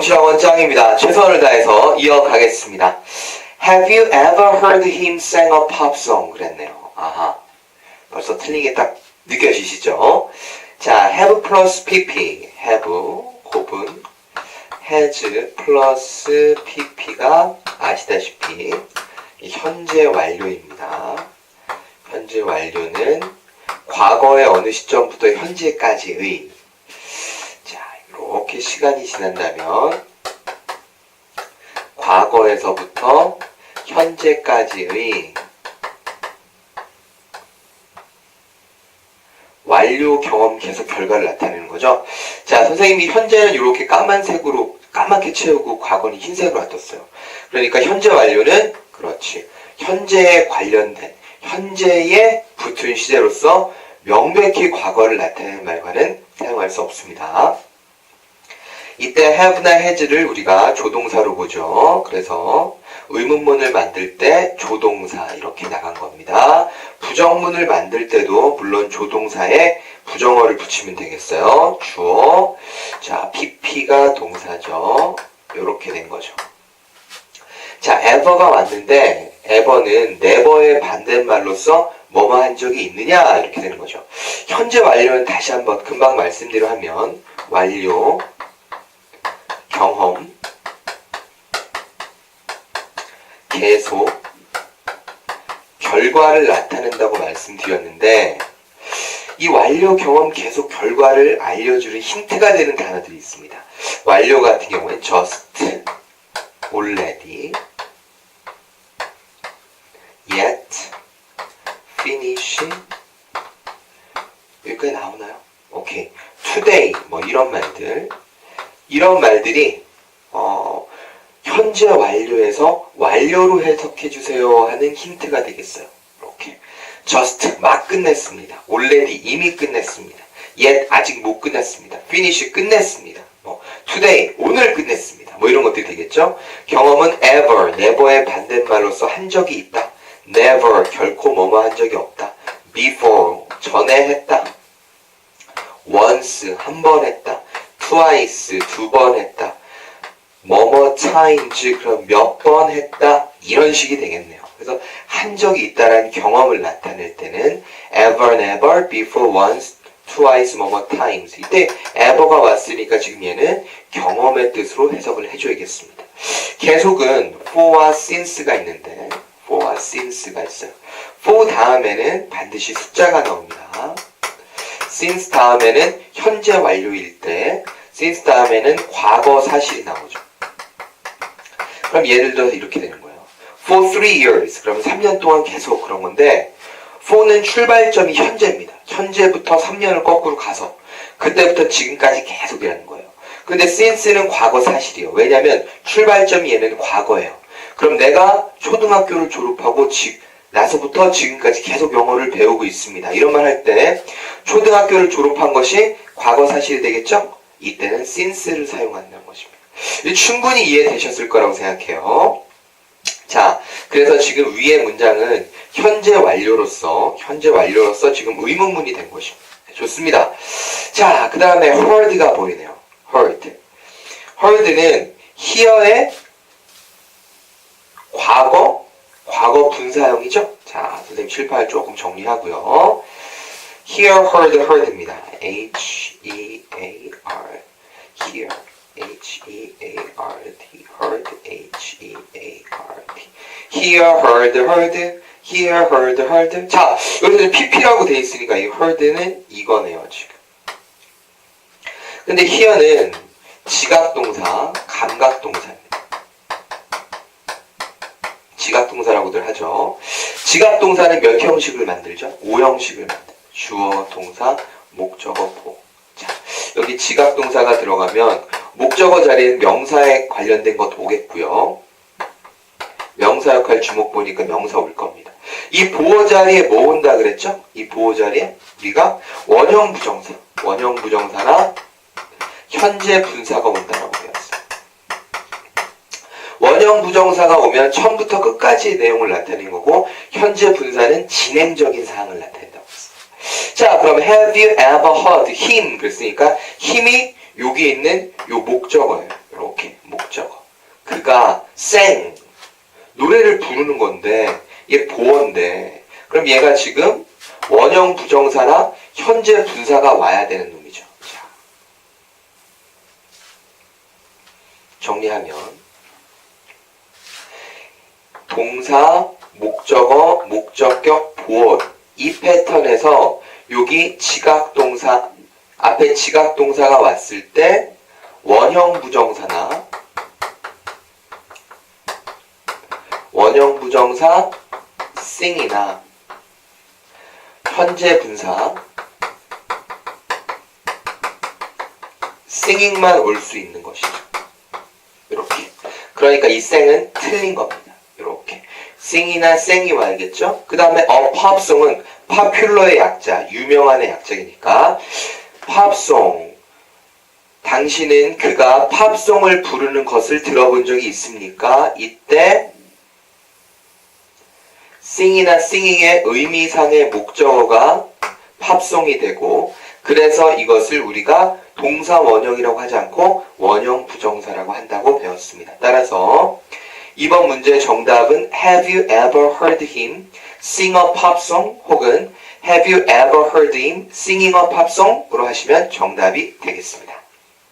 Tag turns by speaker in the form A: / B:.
A: 정치학원 짱입니다. 최선을 다해서 이어가겠습니다. Have you ever heard him sing a pop song? 그랬네요. 아하. 벌써 틀린 게 딱 느껴지시죠? 자, have 플러스 pp. have 곱은 has 플러스 pp가 아시다시피 이 현재 완료입니다. 현재 완료는 과거의 어느 시점부터 현재까지의 자, 이렇게 시간이 지난다면 과거에서부터 현재까지의 완료 경험 계속 결과를 나타내는 거죠. 자, 선생님이 현재는 이렇게 까만색으로 까맣게 채우고 과거는 흰색으로 놔뒀어요. 그러니까 현재 완료는 그렇지. 현재에 관련된 현재에 붙은 시제로서 명백히 과거를 나타내는 말과는 사용할 수 없습니다. 이때 have나 has를 우리가 조동사로 보죠. 그래서 의문문을 만들 때 조동사 이렇게 나간 겁니다. 부정문을 만들 때도 물론 조동사에 부정어를 붙이면 되겠어요. 주어. 자, pp가 동사죠. 이렇게 된 거죠. 자, ever가 왔는데 ever는 never의 반대말로서 뭐뭐 한 적이 있느냐 이렇게 되는 거죠. 현재 완료는 다시 한번 금방 말씀대로 하면 완료 경험 계속 결과를 나타낸다고 말씀드렸는데 이 완료 경험 계속 결과를 알려주는 힌트가 되는 단어들이 있습니다. 완료 같은 경우엔 just, already, yet, finish 여기까지 나오나요? 오케이. today 뭐 이런 말들 이런 말들이 어, 현재 완료에서 완료로 해석해 주세요 하는 힌트가 되겠어요. 이렇게 just 막 끝냈습니다. already 이미 끝냈습니다. yet 아직 못 끝났습니다. finish 끝냈습니다. 뭐 today 오늘 끝냈습니다. 뭐 이런 것들이 되겠죠. 경험은 ever never의 반대말로서 한 적이 있다. never 결코 뭐뭐 한 적이 없다. before 전에 했다. once 한 번 했다. Twice 두 번 했다. 뭐뭐 times 그럼 몇 번 했다 이런 식이 되겠네요. 그래서 한 적이 있다라는 경험을 나타낼 때는 ever, never, before, once, twice, 뭐뭐 times 이때 ever가 왔으니까 지금 얘는 경험의 뜻으로 해석을 해줘야겠습니다. 계속은 for와 since가 있는데 for와 since가 있어요. for 다음에는 반드시 숫자가 나옵니다. since 다음에는 현재 완료일 때 since 다음에는 과거 사실이 나오죠. 그럼 예를 들어서 이렇게 되는 거예요. For three years. 그러면 3년 동안 계속 그런 건데 for는 출발점이 현재입니다. 현재부터 3년을 거꾸로 가서 그때부터 지금까지 계속이라는 거예요. 근데 since는 과거 사실이에요. 왜냐하면 출발점이 얘는 과거예요. 그럼 내가 초등학교를 졸업하고 지, 나서부터 지금까지 계속 영어를 배우고 있습니다. 이런 말 할 때 초등학교를 졸업한 것이 과거 사실이 되겠죠? 이때는 since를 사용한다는 것입니다. 충분히 이해되셨을 거라고 생각해요. 자, 그래서 지금 위의 문장은 현재 완료로서, 현재 완료로서 지금 의문문이 된 것입니다. 좋습니다. 자, 그 다음에 heard가 보이네요. heard. heard는 here의 과거, 과거 분사형이죠? 자, 선생님 실파를 조금 정리하고요. Hear, heard, heard입니다. H-E-A-R. hear. H-E-A-R-D, heard, H-E-A-R-D. Hear, heard, heard, hear, heard, heard. 자, 여기서 pp라고 돼 있으니까 이 heard는 이거네요, 지금. 근데 hear는 지각동사, 감각동사입니다. 지각동사라고들 하죠. 지각동사는 몇 형식을 만들죠? 5형식을 만들죠. 주어, 동사, 목적어, 보. 자, 여기 지각 동사가 들어가면 목적어 자리엔 명사에 관련된 것 오겠고요. 명사 역할 주목 보니까 명사 올 겁니다. 이 보호 자리에 뭐 온다 그랬죠? 이 보호 자리에 우리가 원형 부정사, 원형 부정사나 현재 분사가 온다라고 배웠어요. 원형 부정사가 오면 처음부터 끝까지 내용을 나타내는 거고 현재 분사는 진행적인 사항을 나타낸다고 했어요. 자, 그럼 have you ever heard him 그랬으니까 힘이 여기 있는 요 목적어예요. 이렇게 그러니까 생 노래를 부르는 건데 얘 보어인데 그럼 얘가 지금 원형 부정사나 현재 분사가 와야 되는 놈이죠. 자, 정리하면 동사, 목적어, 목적격, 보어 이 패턴에서 여기 지각동사 앞에 지각동사가 왔을 때 원형 부정사나 원형 부정사 sing이나 현재 분사 singing만 올 수 있는 것이죠. 이렇게. 그러니까 이 생은 틀린 겁니다. Sing이나 생이 와야겠죠? 그 다음에 어 팝송은 popular의 약자, 유명한의 약자이니까 팝송. 당신은 그가 팝송을 부르는 것을 들어본 적이 있습니까? 이때 sing이나 singing의 의미상의 목적어가 팝송이 되고 그래서 이것을 우리가 동사 원형이라고 하지 않고 원형 부정사라고 한다고 배웠습니다. 따라서 이번 문제의 정답은 Have you ever heard him sing a pop song? 혹은 Have you ever heard him singing a pop song? 으로 하시면 정답이 되겠습니다.